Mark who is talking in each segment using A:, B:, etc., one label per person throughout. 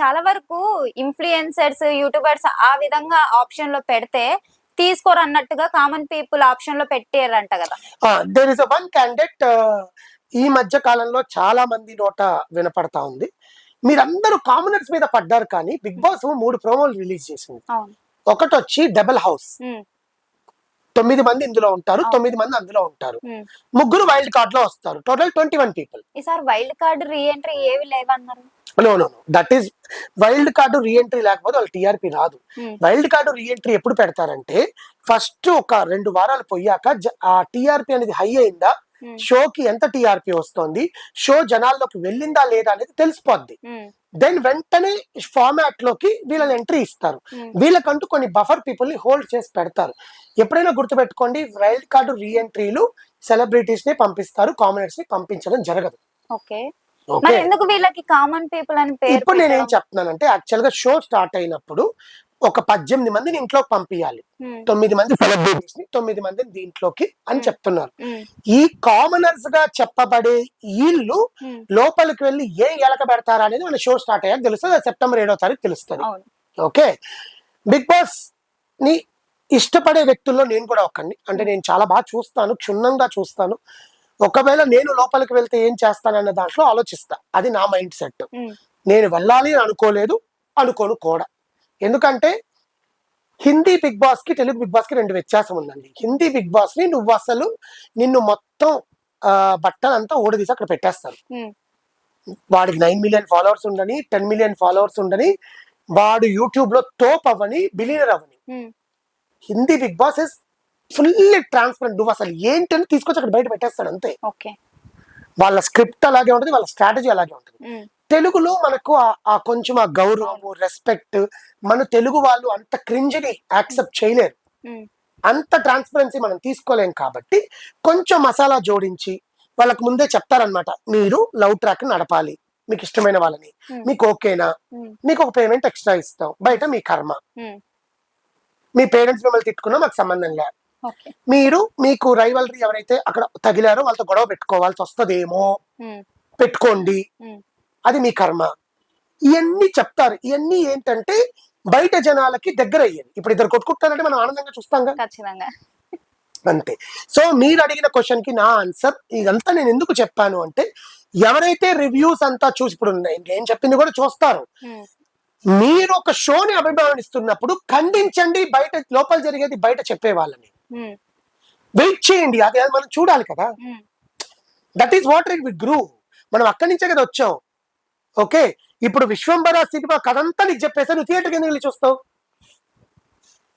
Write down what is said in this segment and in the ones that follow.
A: చాలా వరకు influencers YouTubers ఆ విధంగా ఆప్షన్లో పెడితే తీసుకోరు అన్నట్టుగా కామన్ పీపుల్ ఆప్షన్లో పెట్టారంట కదా.
B: There is a one candidate ఈ మధ్య కాలంలో చాలా మంది నోట వినపడతా ఉంది. మీరందరూ కామనర్స్ మీద పడ్డారు కానీ బిగ్ బాస్ మూడు ప్రోమోలు రిలీజ్ చేసింది. ఒకటి వచ్చి డబుల్ హౌస్ తొమ్మిది మంది ఇందులో ఉంటారు. తొమ్మిది మంది అందులో ఉంటారు. ముగ్గురు వైల్డ్ కార్డ్లో వస్తారు. Total twenty one people.
A: ఈసారి వైల్డ్ కార్డ్ రీఎంట్రీ ఏవి లేవన్నారు?
B: No no that is wild card reentry లేకపోతే వాళ్ళు టీఆర్పీ రాదు. వైల్డ్ కార్డు రీఎంట్రీ ఎప్పుడు పెడతారంటే ఫస్ట్ ఒక రెండు వారాలు పోయాక ఆ టీఆర్పీ అనేది హై అయిందా? షోకి ఎంత టీఆర్పీ వస్తుంది? షో జనాల్లోకి వెళ్ళిందా లేదా అనేది తెలిసిపోద్ది. దెన్ వెంటనే ఫార్మాట్లోకి వీళ్ళని ఎంట్రీ ఇస్తారు.
A: ఉమ్.
B: వీళ్ళకంటూ కొన్ని బఫర్ పీపుల్ని హోల్డ్ చేసి పెడతారు. ఎప్పుడైనా గుర్తుపెట్టుకోండి వైల్డ్ కార్డు రీఎంట్రీలు సెలబ్రిటీస్ని పంపిస్తారు కామనర్స్ని పంపించడం జరగదు.
A: ఓకే ఎందుకు వీళ్ళకి కామన్ పీపుల్ అని పేరు
B: ఇప్పుడు నేనేం? చెప్తున్నానంటే యాక్చువల్గా షో స్టార్ట్ అయినప్పుడు ఒక పద్దెనిమిది మందిని ఇంట్లోకి పంపించాలి తొమ్మిది మంది సెలబ్రిటీస్ని తొమ్మిది మందిని దీంట్లోకి అని. చెప్తున్నారు. ఈ కామనర్స్గా చెప్పబడే వీళ్ళు
A: ఉమ్,
B: లోపలికి వెళ్ళి ఏం ఎలక పెడతారా అనేది మన షో స్టార్ట్ అయ్యాక తెలుస్తుంది. సెప్టెంబర్ ఏడో తారీఖు తెలుస్తుంది. ఓకే? బిగ్ బాస్ని ఇష్టపడే వ్యక్తుల్లో నేను కూడా ఒకడిని అంటే నేను చాలా బాగా చూస్తాను క్షుణ్ణంగా చూస్తాను. ఒకవేళ నేను లోపలికి వెళ్తే ఏం చేస్తానన్న దాంట్లో ఆలోచిస్తా. అది నా మైండ్ సెట్. నేను వెళ్ళాలి అని అనుకోలేదు అనుకోను కూడా. ఎందుకంటే హిందీ బిగ్ బాస్కి తెలుగు బిగ్ బాస్కి రెండు వ్యత్యాసం ఉందండి. హిందీ బిగ్ బాస్ని నువ్వు అసలు నిన్ను మొత్తం బట్టలంతా ఊడదీసి అక్కడ పెట్టేస్తారు
A: ఉమ్,
B: వాడికి నైన్ మిలియన్ ఫాలోవర్స్ ఉండని టెన్ మిలియన్ ఫాలోవర్స్ ఉండని వాడు యూట్యూబ్లో తోప్ అవ్వని బిలియనర్ అవ్వని. Hindi Bigg Boss is fully transparent. నువ్వు అసలు ఏంటని తీసుకొచ్చి అక్కడ బయట పెట్టేస్తాడు అంతే.
A: ఓకే.
B: వాళ్ళ స్క్రిప్ట్ అలాగే ఉంటుంది వాళ్ళ స్ట్రాటజీ అలాగే ఉంటుంది. తెలుగులో మనకు ఆ- కొంచెం ఆ గౌరవము రెస్పెక్ట్ మన తెలుగు వాళ్ళు అంత క్రింజ్ని యాక్సెప్ట్ చేయలేరు. అంత ట్రాన్స్పరెన్సీ మనం తీసుకోలేం కాబట్టి కొంచెం మసాలా జోడించి వాళ్ళకి ముందే చెప్తారనమాట మీరు లవ్ ట్రాక్ నడపాలి మీకు ఇష్టమైన వాళ్ళని. మీకు ఓకేనా? మీకు ఒక పేమెంట్ ఎక్స్ట్రా ఇస్తాం బయట మీ కర్మ. మీ పేరెంట్స్ మిమ్మల్ని తిట్టుకున్నా మాకు సంబంధం లేదు మీరు మీకు రైవలరీ ఎవరైతే అక్కడ తగిలారో వాళ్ళతో గొడవ పెట్టుకోవాల్సి వస్తుందేమో. పెట్టుకోండి. అది మీ కర్మ. ఇవన్నీ చెప్తారు. ఇవన్నీ ఏంటంటే బయట జనాలకి దగ్గర అయ్యేది ఇప్పుడు ఇద్దరు కొట్టుకుంటారంటే మనం ఆనందంగా చూస్తాంగా
A: ఖచ్చితంగా.
B: అంతే. సో మీరు అడిగిన క్వశ్చన్కి నా ఆన్సర్ ఇదంతా నేను ఎందుకు చెప్పాను అంటే ఎవరైతే రివ్యూస్ అంతా చూసి ఇప్పుడు నేను చెప్పింది కూడా చూస్తారు. మీరు ఒక షోని అభిమానిస్తున్నప్పుడు ఖండించండి బయట లోపల జరిగేది బయట చెప్పే వాళ్ళని వెయిట్ చేయండి. అది మనం చూడాలి కదా. That is what it we grew మనం అక్కడి నుంచే కదా వచ్చాం. ఓకే ఇప్పుడు విశ్వంబర సినిమా కథంతా నీకు చెప్పేసా నువ్వు థియేటర్కి ఎందుకు వెళ్ళి చూస్తావు?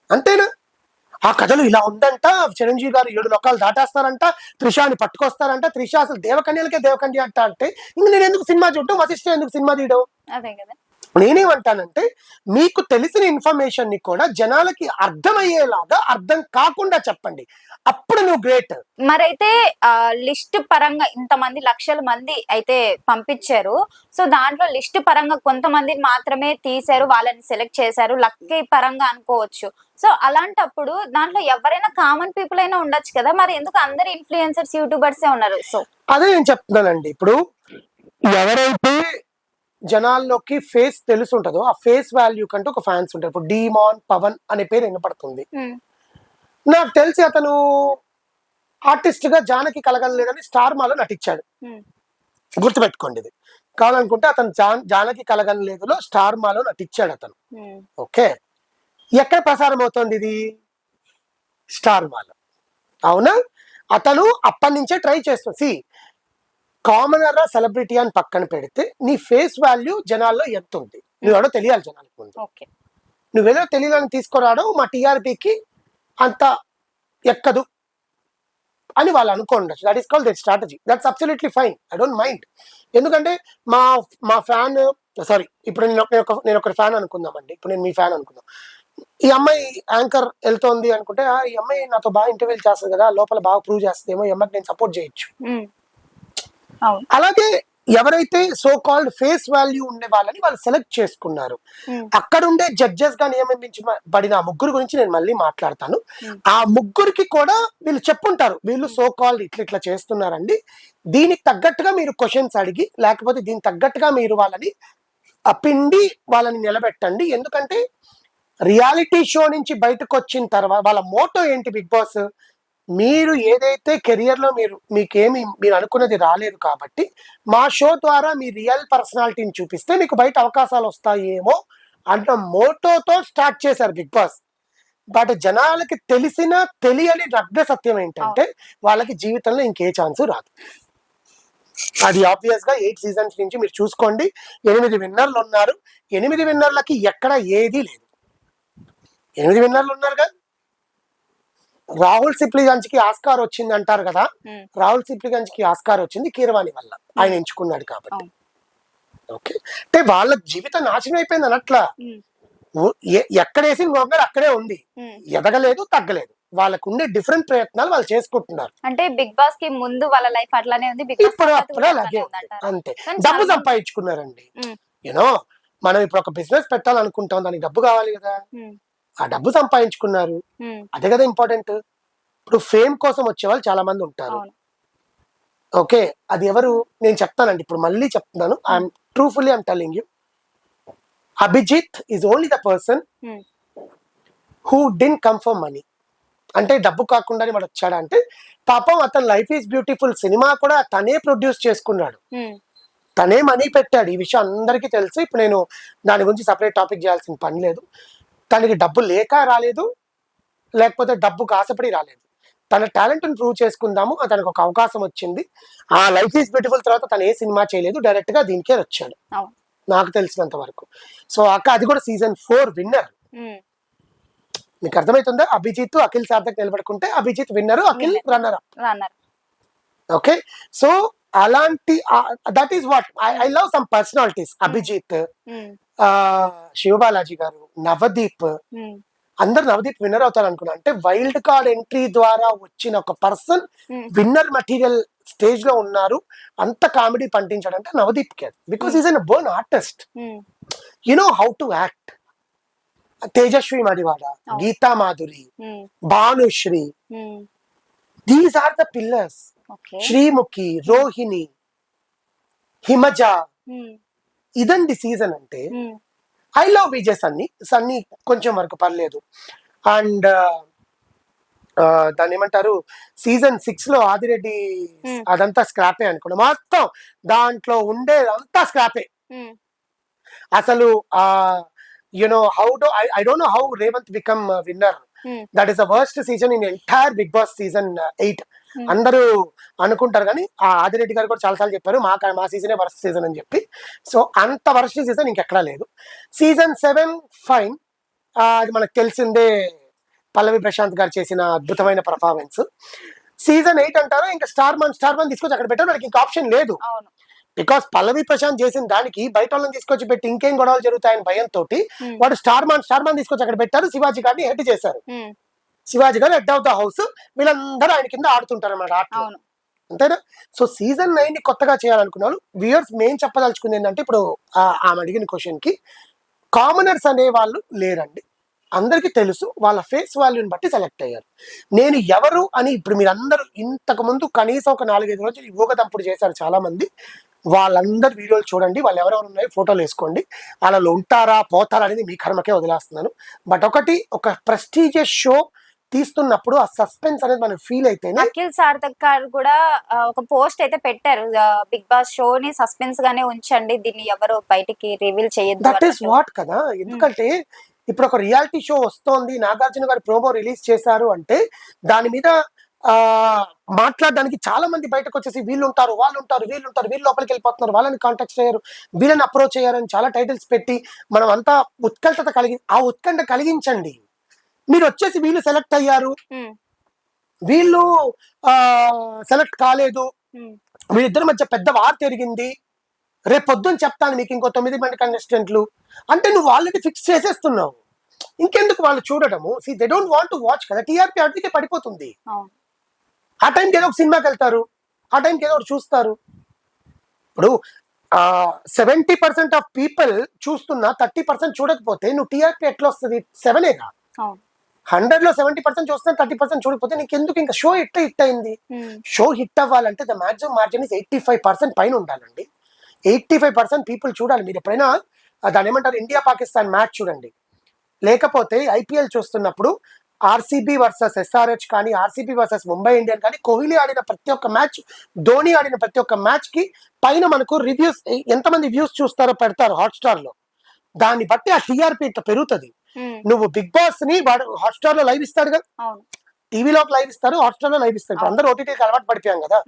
B: అంతేనా? ఆ కథలు ఇలా ఉందంట చిరంజీవి గారు ఏడు లోకాలు దాటేస్తారంట త్రిషాని పట్టుకొస్తారంట త్రిష అసలు దేవకన్యలకే దేవకన్య అంట అంటే ఇంక నేను ఎందుకు సినిమా చూడటం వశిష్ఠ ఎందుకు సినిమా తీయడం?
A: అదే కదా.
B: నేనేమంటానంటే మీకు తెలిసిన ఇన్ఫర్మేషన్ని కూడా జనాలకి అర్థమయ్యేలాగా అర్థం కాకుండా చెప్పండి. అప్పుడు నువ్వు గ్రేట్.
A: మరైతే లిస్ట్ పరంగా ఇంతమంది లక్షల మంది అయితే పంపించారు. సో దాంట్లో లిస్ట్ పరంగా కొంతమంది మాత్రమే తీశారు వాళ్ళని సెలెక్ట్ చేశారు. లక్కీ పరంగా అనుకోవచ్చు. సో అలాంటప్పుడు దాంట్లో ఎవరైనా కామన్ పీపుల్ అయినా ఉండొచ్చు కదా. మరి ఎందుకు అందరు ఇన్ఫ్లుయెన్సర్స్ యూట్యూబర్సే ఉన్నారు? సో
B: అదే నేను చెప్తున్నానండి. ఇప్పుడు ఎవరైతే జనాల్లోకి ఫేస్ తెలిసి ఉంటుందో ఆ ఫేస్ వాల్యూ కంటే ఒక ఫ్యాన్స్ ఉంటారు. ఇప్పుడు డీమాన్ పవన్ అనే పేరు వినపడుతుంది. నాకు తెలిసి అతను ఆర్టిస్ట్గా జానకి కలగలేదని స్టార్ మాలో నటించాడు. గుర్తుపెట్టుకోండి ఇది. కావాలనుకుంటే అతను జాన్ జానకి కలగలేదులో స్టార్ మాలో నటించాడు అతను. ఓకే? ఎక్కడ ప్రసారం అవుతుంది ఇది? స్టార్ మాలో. అవునా? అతను అప్పటి నుంచే ట్రై చేస్తుంది సి కామనర్ సెలబ్రిటీ అని పక్కన పెడితే నీ ఫేస్ వాల్యూ జనాల్లో ఎంత ఉంది? నువ్వెవడో తెలియాలి జనాలకు ముందు.
A: ఓకే.
B: నువ్వేదో తెలియాలని తీసుకురావడం మా టీఆర్పీకి అంత ఎక్కదు అని వాళ్ళు అనుకోండి that is call that strategy that's absolutely fine I don't mind ఎందుకంటే మా మా ఫ్యాన్ సారీ ఇప్పుడు నేను ఒక- నేను ఒక ఫ్యాన్ అనుకుందామండి. ఇప్పుడు నేను మీ ఫ్యాన్ అనుకుందాం. ఈ అమ్మాయి యాంకర్ వెళ్తోంది అనుకుంటే "ఆ, ఈ అమ్మాయి నాతో బాగా ఇంటర్వ్యూ చేస్తుంది కదా లోపల బాగా ప్రూవ్ చేస్తుందేమో ఈ అమ్మాయికి నేను సపోర్ట్ చేయొచ్చు. అలాగే ఎవరైతే సో కాల్డ్ ఫేస్ వాల్యూ ఉండే వాళ్ళని వాళ్ళు సెలెక్ట్ చేసుకున్నారు. అక్కడ ఉండే జడ్జెస్గా నియమించబడిన ఆ ముగ్గురు గురించి నేను మళ్ళీ మాట్లాడతాను. ఆ ముగ్గురికి కూడా వీళ్ళు చెప్పుంటారు. వీళ్ళు సో కాల్డ్ ఇట్లా ఇట్లా చేస్తున్నారండి. దీనికి తగ్గట్టుగా మీరు క్వశ్చన్స్ అడిగి లేకపోతే దీనికి తగ్గట్టుగా మీరు వాళ్ళని పిండి వాళ్ళని నిలబెట్టండి. ఎందుకంటే రియాలిటీ షో నుంచి బయటకు వచ్చిన తర్వాత వాళ్ళ మోటో ఏంటి బిగ్ బాస్? మీరు ఏదైతే కెరియర్లో మీరు మీకేమి మీరు అనుకున్నది రాలేదు కాబట్టి మా షో ద్వారా మీ రియల్ పర్సనాలిటీని చూపిస్తే మీకు బయట అవకాశాలు వస్తాయేమో అన్న మోటోతో స్టార్ట్ చేశారు బిగ్ బాస్. బట్ జనాలకి తెలిసిన తెలియని రగ్న సత్యం ఏంటంటే వాళ్ళకి జీవితంలో ఇంకే ఛాన్స్ రాదు. అది ఆబ్వియస్గా ఎయిట్ సీజన్స్ నుంచి మీరు చూసుకోండి. ఎనిమిది విన్నర్లు ఉన్నారు ఎనిమిది విన్నర్లకి ఎక్కడ ఏది లేదు. ఎనిమిది విన్నర్లు ఉన్నారుగా రాహుల్ సిప్లిగంజ్కి ఆస్కార్ వచ్చింది అంటారు కదా? రాహుల్ సిప్లిగంజ్కి ఆస్కార్ వచ్చింది కీరవాణి వల్ల. ఆయన ఎంచుకున్నాడు కాబట్టి. ఓకే. అంటే వాళ్ళ జీవితం నాశనం అయిపోయింది అన్నట్లా.
A: ఉమ్,
B: ఉ- ఎ- ఎక్కడేసి గొంగళి అక్కడే ఉంది. ఎదగలేదు తగ్గలేదు. వాళ్ళకు ఉండే డిఫరెంట్ ప్రయత్నాలు వాళ్ళు చేసుకుంటున్నారు.
A: అంటే బిగ్ బాస్కి ముందు వాళ్ళ లైఫ్ అట్లానే ఉంది
B: ఇప్పుడు అప్పుడే అలాగే? అంతే. డబ్బు సంపాదించుకున్నారండి. యూనో మనం ఇప్పుడు ఒక బిజినెస్ పెట్టాలనుకుంటాం దానికి డబ్బు కావాలి కదా. ఆ డబ్బు సంపాదించుకున్నారు. అదే కదా ఇంపార్టెంట్ ఇప్పుడు ఫేమ్ కోసం వచ్చే వాళ్ళు చాలా మంది ఉంటారు. ఓకే అది ఎవరు? నేను చెప్తానండి. ఇప్పుడు మళ్ళీ చెప్తున్నాను. I'm truthfully I'm telling you Abhijeet is only the person who didn't come for money అంటే డబ్బు కాకుండానే వాడు వచ్చాడా అంటే పాపం అతను లైఫ్ ఈజ్ బ్యూటిఫుల్ సినిమా కూడా తనే ప్రొడ్యూస్ చేసుకున్నాడు. తనే మనీ పెట్టాడు. ఈ విషయం అందరికీ తెలుసు. ఇప్పుడు నేను దాని గురించి సపరేట్ టాపిక్ చేయాల్సిన పని లేదు. తనకి డబ్బు లేక రాలేదు లేకపోతే డబ్బుకు ఆశపడి రాలేదు. తన టాలెంట్ ప్రూవ్ చేసుకుందాము తనకు ఒక అవకాశం వచ్చింది. ఆ లైఫ్ ఈజ్ బ్యూటిఫుల్ తర్వాత తను ఏ సినిమా చేయలేదు డైరెక్ట్గా దీనికే వచ్చాడు. నాకు తెలిసినంత వరకు. సో అక్క అది కూడా సీజన్ ఫోర్ విన్నర్. మీకు అర్థమవుతుందా Abhijit Akhil Sarthak నిలబడుకుంటే Abhijeet winner Akhil runner. Okay. So అలాంటి that is what I love some personalities Abhijeet. ఆ, శివబాలాజీ గారు నవదీప్. అందరు నవదీప్ విన్నర్ అవుతారు అనుకున్నా. అంటే వైల్డ్ కార్డ్ ఎంట్రీ ద్వారా వచ్చిన ఒక పర్సన్ విన్నర్ మెటీరియల్ స్టేజ్లో ఉన్నారు. అంత కామెడీ పండించాడు అంటే నవదీప్ కే because is an born artist. You know how to act. Tejaswi Madivada. Geetha Madhuri Bhanushree. These are the pillars Sreemukhi Rohini Himaja. ఇదండి సీజన్ అంటే ఐ లవ్ విజయ్ సన్నీ సన్నీ కొంచెం వరకు పర్లేదు. అండ్ దాన్ని ఏమంటారు? సీజన్ సిక్స్లో ఆదిరెడ్డి. అదంతా స్క్రాపే అనుకున్నా. మొత్తం దాంట్లో ఉండేదంతా స్క్రాపే అసలు you know how do I don't know how Revanth become winner that is the worst season in entire Bigg Boss season eight. అందరూ అనుకుంటారు కానీ ఆ ఆదిరెడ్డి గారు కూడా చాలాసార్లు చెప్పారు మా మా సీజనే వర్స్ట్ సీజన్ అని చెప్పి. సో అంత వర్స్ట్ సీజన్ ఇంకెక్కడా లేదు. సీజన్ సెవెన్ ఫైన్ అది మనకు తెలిసిందే పల్లవి ప్రశాంత్ గారు చేసిన అద్భుతమైన పర్ఫార్మెన్స్ సీజన్ ఎయిట్ అంటారు? ఇంకా స్టార్ మన్ స్టార్ మన్ తీసుకొచ్చి అక్కడ పెట్టారు వాళ్ళకి ఇంకా ఆప్షన్ లేదు. బికాస్ పల్లవి ప్రశాంత్ చేసిన దానికి బయట వాళ్ళని తీసుకొచ్చి పెట్టి ఇంకేం గొడవలు జరుగుతాయని భయంతో
A: ఉమ్,
B: వాడు స్టార్ మాన్ స్టార్ మాన్ తీసుకొచ్చి అక్కడ పెట్టారు. శివాజీ గారిని హెడ్ చేశారు.
A: ఉమ్,
B: శివాజీ గారు హెడ్ ఆఫ్ ద హౌస్ వీళ్ళందరూ ఆయన కింద ఆడుతుంటారు అన్నమాట అంతేనా? సో సీజన్ నైన్ని కొత్తగా చేయాలనుకున్నాను వ్యూయర్స్ మేం చెప్పదలుచుకుంది ఏంటంటే ఇప్పుడు ఆమె అడిగిన క్వశ్చన్కి కామనర్స్ అనే వాళ్ళు లేరండి. అందరికీ తెలుసు వాళ్ళ ఫేస్ వాల్యూని బట్టి సెలెక్ట్ అయ్యారు. నేను ఎవరు అని ఇప్పుడు మీరు అందరూ ఇంతకు ముందు కనీసం ఒక నాలుగైదు రోజులు ఈ ఊగదంపుడు చేశారు చాలా మంది వాళ్ళందరి వీడియోలు చూడండి. వాళ్ళు ఎవరెవరు ఉన్నాయో ఫోటోలు వేసుకోండి. వాళ్ళలో ఉంటారా పోతారా అనేది మీ కర్మకే వదిలేస్తున్నాను. బట్ ఒకటి ఒక ప్రెస్టీజియస్ షో తీస్తున్నప్పుడు ఆ సస్పెన్స్ అనేది మనం ఫీల్ అయితేనే
A: అఖిల్ సార్థక్ గారు కూడా ఒక పోస్ట్ అయితే పెట్టారు. బిగ్ బాస్ షో ని సస్పెన్స్ గానే ఉంచండి. దీన్ని ఎవరు బయటికి రివీల్ చేయొద్దు
B: దట్ ఈస్. వాట్ కదా? ఎందుకంటే ఇప్పుడు ఒక రియాలిటీ షో వస్తోంది. నాగార్జున గారు ప్రోమో రిలీజ్ చేశారు అంటే దాని మీద ఆ మాట్లాడడానికి చాలా మంది బయటకు వచ్చేసి వీళ్ళు ఉంటారు వాళ్ళు ఉంటారు వీళ్ళు ఉంటారు వీళ్ళు లోపలికి వెళ్ళిపోతున్నారు వాళ్ళని కాంటాక్ట్ అయ్యారు వీళ్ళని అప్రోచ్ అయ్యారని చాలా టైటిల్స్ పెట్టి మనం అంతా ఉత్కంఠత కలిగి ఆ ఉత్కంఠ కలిగించండి. మీరు వచ్చేసి వీళ్ళు సెలెక్ట్ అయ్యారు. వీళ్ళు సెలెక్ట్ కాలేదు. వీళ్ళిద్దరి మధ్య పెద్ద వార్ తిరిగింది రేపు పొద్దున్న చెప్తాను మీకు ఇంకో తొమ్మిది మంది కంటెస్టెంట్లు అంటే నువ్వు ఆల్రెడీ ఫిక్స్ చేసేస్తున్నావు. ఇంకెందుకు వాళ్ళు చూడడము? See they don't want to watch కదా. టీఆర్పీ అటుకే పడిపోతుంది. ఆ టైంకి ఏదో ఒక సినిమాకి వెళ్తారు. ఆ టైంకి ఏదో ఒకటి చూస్తారు. ఇప్పుడు సెవెంటీ పర్సెంట్ ఆఫ్ పీపుల్ చూస్తున్నా థర్టీ పర్సెంట్ చూడకపోతే నువ్వు టీఆర్పీ ఎట్లా వస్తుంది సెవెనేగా హండ్రెడ్లో సెవెంటీ పర్సెంట్ చూస్తున్నా థర్టీ పర్సెంట్ చూడకపోతే నీకు ఎందుకు ఇంకా షో హిట్ హిట్ అయింది? షో హిట్ అవ్వాలంటే the maximum margin is eighty five percent పైన ఉండాలండి. ఎయిటీ ఫైవ్ పర్సెంట్ పీపుల్ చూడాలి. మీరు ఎప్పుడైనా దాని ఏమంటారు ఇండియా పాకిస్తాన్ మ్యాచ్ చూడండి. లేకపోతే ఐపీఎల్ చూస్తున్నప్పుడు ఆర్సీబీ వర్సెస్ ఎస్ఆర్హెచ్ కానీ ఆర్సీబీ వర్సెస్ ముంబై ఇండియన్ కానీ కోహ్లీ ఆడిన ప్రతి ఒక్క మ్యాచ్ ధోని ఆడిన ప్రతి ఒక్క మ్యాచ్కి పైన మనకు రివ్యూస్ ఎంతమంది వ్యూస్ చూస్తారో పెడతారు హాట్స్టార్లో. దాన్ని బట్టి ఆ టీఆర్పీ ఇంత పెరుగుతుంది. నువ్వు బిగ్ బాస్ని వాడు హాట్స్టార్లో లైవ్ ఇస్తాడు కదా. టీవీలో లైవ్ ఇస్తారు హాట్స్టార్లో లైవ్ ఇస్తారు. అందరూ ఓటీటీకి అలవాటు పడిపోయాం కదా.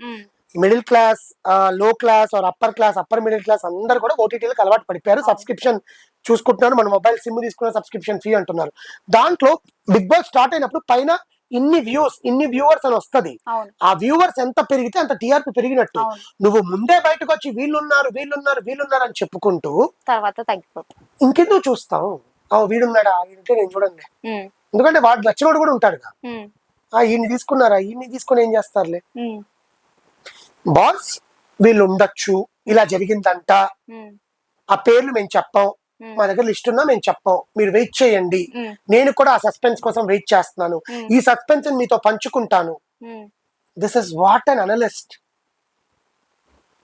B: మిడిల్ క్లాస్లో class or upper class upper middle class అందరు కూడా ఓటీటీలకు అలవాటు పడిపోయారు. సబ్స్క్రిప్షన్ చూసుకుంటున్నారు. మన మొబైల్ సిమ్ తీసుకున్న సబ్స్క్రిప్షన్ ఫీ అంటున్నారు. దాంట్లో బిగ్ బాస్ స్టార్ట్ అయినప్పుడు పైన ఇన్ని వ్యూస్ ఇన్ని వ్యూవర్స్ అని వస్తది. ఆ వ్యూవర్స్ ఎంత పెరిగితే అంత టీఆర్పీ పెరిగినట్టు. నువ్వు ముందే బయటకు వచ్చి వీళ్ళున్నారు వీళ్ళున్నారు వీళ్ళున్నారు అని చెప్పుకుంటూ
A: తర్వాత తగ్గిపోతుంది
B: ఇంకెందుకు చూస్తాం ఆ వీడున్నాడా? అంటే నేను చూడండి ఎందుకంటే వాడు నచ్చినోడు కూడా ఉంటాడుగా
A: ఉమ్,
B: ఆ ఈయన్ని తీసుకున్నారా? ఈయన్ని తీసుకుని ఏం చేస్తారులే? బాస్ వీళ్ళు ఉండొచ్చు ఇలా జరిగిందంట. ఆ పేర్లు మేము చెప్పాం. మా దగ్గర లిస్ట్ ఉన్నా మేము చెప్పాం మీరు వెయిట్ చేయండి. నేను కూడా ఆ సస్పెన్స్ కోసం వెయిట్ చేస్తున్నాను. ఈ సస్పెన్స్ మీతో పంచుకుంటాను. This is what an analyst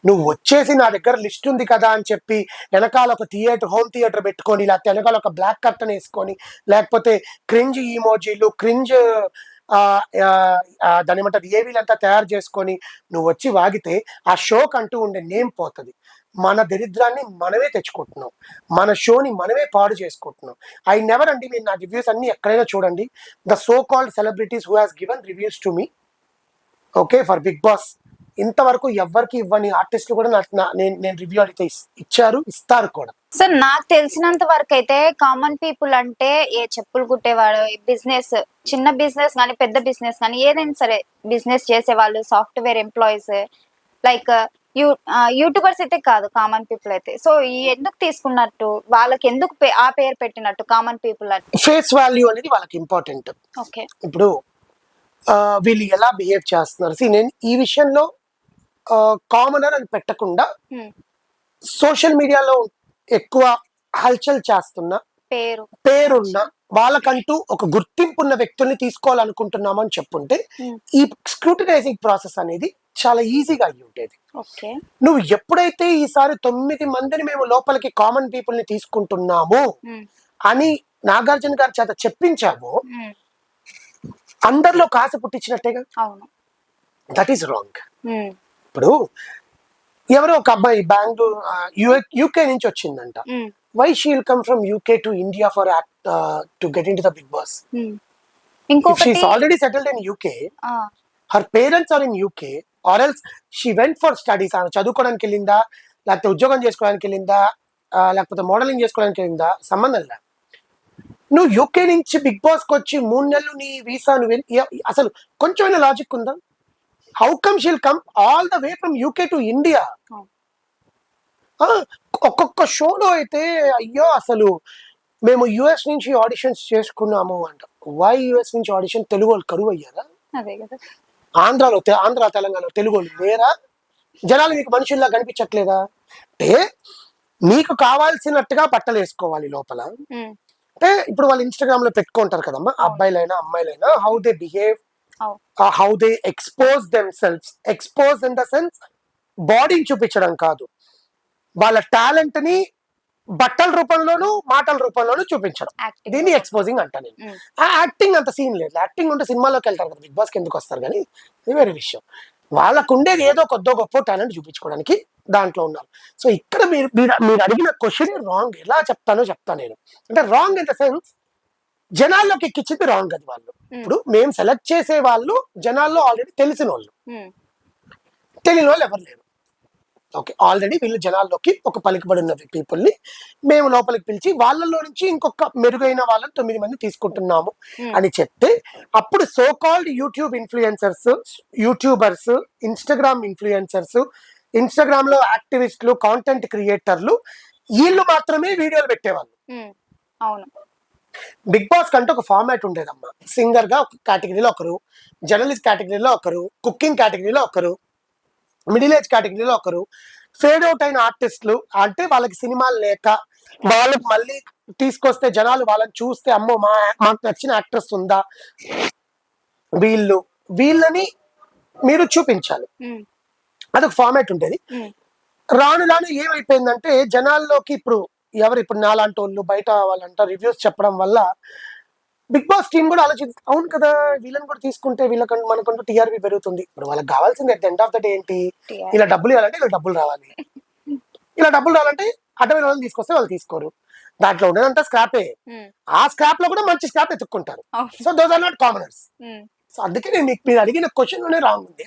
B: నువ్వు వచ్చేసి నా దగ్గర లిస్ట్ ఉంది కదా అని చెప్పి వెనకాల ఒక థియేటర్ హోమ్ థియేటర్ పెట్టుకొని లేకపోతే వెనకాల ఒక బ్లాక్ కర్టన్ వేసుకొని లేకపోతే క్రింజ్ ఈమోజీలు క్రింజ్ దాని ఏమంటారు ఏవీలంతా తయారు చేసుకొని నువ్వు వచ్చి వాగితే ఆ షోకి అంటూ ఉండే నేమ్ పోతుంది. మన దరిద్రాన్ని మనమే తెచ్చుకుంటున్నాం. మన షోని మనమే పాడు చేసుకుంటున్నాం. ఐ నెవర్ అండి మీరు నా రివ్యూస్ అన్ని ఎక్కడైనా చూడండి. The so called celebrities who has given reviews to me. Okay for Bigg Boss. ఇంతవరకు ఎవ్వరికి ఇవ్వని ఆర్టిస్టులు కూడా నాకు నేను నేను రివ్యూ అడిగితే ఇచ్చారు ఇస్తారు కూడా.
A: సార్ నాకు తెలిసినంత వరకు అయితే కామన్ పీపుల్ అంటే ఏ చెప్పులు కుట్టేవాడు బిజినెస్ చిన్న బిజినెస్ కానీ పెద్ద బిజినెస్ కానీ ఏదైనా సరే బిజినెస్ చేసేవాళ్ళు software employees like you YouTubers అయితే కాదు కామన్ పీపుల్ అయితే. సో ఈ ఎందుకు తీసుకున్నట్టు వాళ్ళకి ఎందుకు ఆ పేరు పెట్టినట్టు కామన్ పీపుల్ అంటే?
B: ఫేస్ వాల్యూ అనేది వాళ్ళకి ఇంపార్టెంట్
A: ఓకే
B: ఇప్పుడు వీళ్ళు ఎలా బిహేవ్ చేస్తున్నారు? నేను ఈ విషయంలో కామనర్ అని పెట్టకుండా సోషల్ మీడియాలో ఎక్కువ హల్చల్ చేస్తున్న
A: పేరు.
B: పేరున్న వాళ్ళకంటూ ఒక గుర్తింపు ఉన్న వ్యక్తుల్ని తీసుకోవాలనుకుంటున్నామని చెప్పుంటే
A: Hmm.
B: ఈ స్క్రూటినైజింగ్ ప్రాసెస్ అనేది చాలా ఈజీగా అయ్యి ఉండేది. నువ్వు ఎప్పుడైతే ఈసారి తొమ్మిది మందిని మేము లోపలికి కామన్ పీపుల్ని తీసుకుంటున్నాము అని నాగార్జున గారి చేత చెప్పించాము అందరిలో కాస పుట్టించినట్టేగా? దట్ ఈస్ రాంగ్ ఇప్పుడు ఎవరో ఒక అబ్బాయి బెంగళూరు యూకే నుంచి వచ్చిందంట. Why she'll come from UK to India for to get in to the Bigg Boss
A: ఇంకొకటి
B: already settled in UK her parents are in UK or else she went for studies ఆమె చదువుకోవడానికి వెళ్ళిందా? లేకపోతే ఉద్యోగం చేసుకోవడానికి వెళ్ళిందా? లేకపోతే మోడలింగ్ చేసుకోవడానికి వెళ్ళిందా? సంబంధం లే నువ్వు యూకే నుంచి బిగ్ బాస్కి వచ్చి మూడు నెలలు నీ వీసా నువ్వు అసలు కొంచెమైనా లాజిక్ ఉందా? How come she'll come all the way from UK to India. ఒక్కొక్క షోలో అయితే అయ్యో అసలు మేము యుఎస్ నుంచి ఆడిషన్స్ చేసుకున్నాము అంట. వై యుఎస్ నుంచి ఆడిషన్ తెలుగు వాళ్ళు కరువు అయ్యారా
A: అదే కదా.
B: ఆంధ్రాలో ఆంధ్ర తెలంగాణ తెలుగు లేరా? జనాలు మీకు మనుషుల్లా కనిపించట్లేదా? అంటే మీకు కావాల్సినట్టుగా బట్టలు వేసుకోవాలి లోపల. అంటే ఇప్పుడు వాళ్ళు ఇన్స్టాగ్రామ్లో పెట్టుకుంటారు కదమ్మా అబ్బాయిలైనా అమ్మాయిలైనా how they behave how they expose them selfs expose in the sense బాడీని చూపించడం కాదు. వాళ్ళ టాలెంట్ని బట్టల రూపంలోనూ మాటల రూపంలోనూ చూపించడం. దీన్ని ఎక్స్పోజింగ్ అంట నేను.
A: ఉమ్,
B: ఆ యాక్టింగ్ అంత సీన్ లేదు. యాక్టింగ్ ఉంటే సినిమాలోకి వెళ్తారు కదా బిగ్ బాస్కి ఎందుకు వస్తారు కానీ ఇది వేరే విషయం. వాళ్ళకు ఉండేది ఏదో కొద్దో గొప్ప టాలెంట్ చూపించుకోవడానికి దాంట్లో ఉన్నారు. సో ఇక్కడ మీరు మీరు అడిగిన క్వశ్చన్ రాంగ్ ఎలా చెప్తానో చెప్తాను నేను. అంటే రాంగ్ ఇన్ ద సెన్స్ జనాల్లోకి ఎక్కించింది రాంగ్ అది వాళ్ళు. ఇప్పుడు మేము సెలెక్ట్ చేసే వాళ్ళు జనాల్లో ఆల్రెడీ తెలిసిన వాళ్ళు
A: ఉమ్,
B: తెలియని వాళ్ళు ఎవరు లేరు. ఓకే ఆల్రెడీ వీళ్ళు జనాల్లోకి ఒక పలికబడి ఉన్న పీపుల్ని మేము లోపలికి పిలిచి వాళ్ళలో నుంచి ఇంకొక మెరుగైన వాళ్ళని తొమ్మిది మంది తీసుకుంటున్నాము
A: ఉమ్,
B: అని చెప్తే అప్పుడు so called YouTube influencers YouTubers Instagram influencers ఇన్స్టాగ్రామ్లో యాక్టివిస్టులు కాంటెంట్ క్రియేటర్లు వీళ్ళు మాత్రమే వీడియోలు పెట్టేవాళ్ళు.
A: అవును.
B: బిగ్ బాస్ కంటే ఒక ఫార్మాట్ ఉండేదమ్మా. సింగర్గా ఒక కేటగిరీలో ఒకరు జర్నలిస్ట్ కేటగిరీలో ఒకరు కుకింగ్ కేటగిరీలో ఒకరు మిడిల్ ఏజ్ కేటగిరీలో ఒకరు. ఫేడ్ అవుట్ అయిన ఆర్టిస్టులు అంటే వాళ్ళకి సినిమాలు లేక వాళ్ళకి మళ్ళీ తీసుకొస్తే జనాలు వాళ్ళని చూస్తే అమ్మో మా మాకు నచ్చిన యాక్ట్రెస్ ఉందా? వీళ్ళు వీళ్ళని మీరు చూపించాలి. అదొక ఫార్మాట్ ఉండేది. రాను రాను ఏమైపోయిందంటే జనాల్లోకి ఇప్పుడు ఎవరు ఇప్పుడు నాలాంటి వాళ్ళు బయట వాళ్ళంట రివ్యూస్ చెప్పడం వల్ల బిగ్ బాస్ టీం కూడా ఆలోచించి అవును కదా వీళ్ళని కూడా తీసుకుంటే వీళ్ళకంటూ మనకంటూ టీఆర్పీ పెరుగుతుంది. ఇప్పుడు వాళ్ళకి కావాల్సింది at end of the day ఏంటి? ఇలా డబ్బులు ఇవ్వాలంటే ఇలా డబ్బులు రావాలి. ఇలా డబ్బులు రావాలంటే అటవైన వాళ్ళని తీసుకొస్తే వాళ్ళు తీసుకోరు. దాంట్లో ఉండేదంతా స్క్రాపే ఆ స్క్రాప్లో కూడా మంచి scrap ఎత్తుక్కుంటారు. So those are not commoners. So అందుకే నేను మీరు అడిగిన క్వశ్చన్లోనే రాంగ్ ఉంది.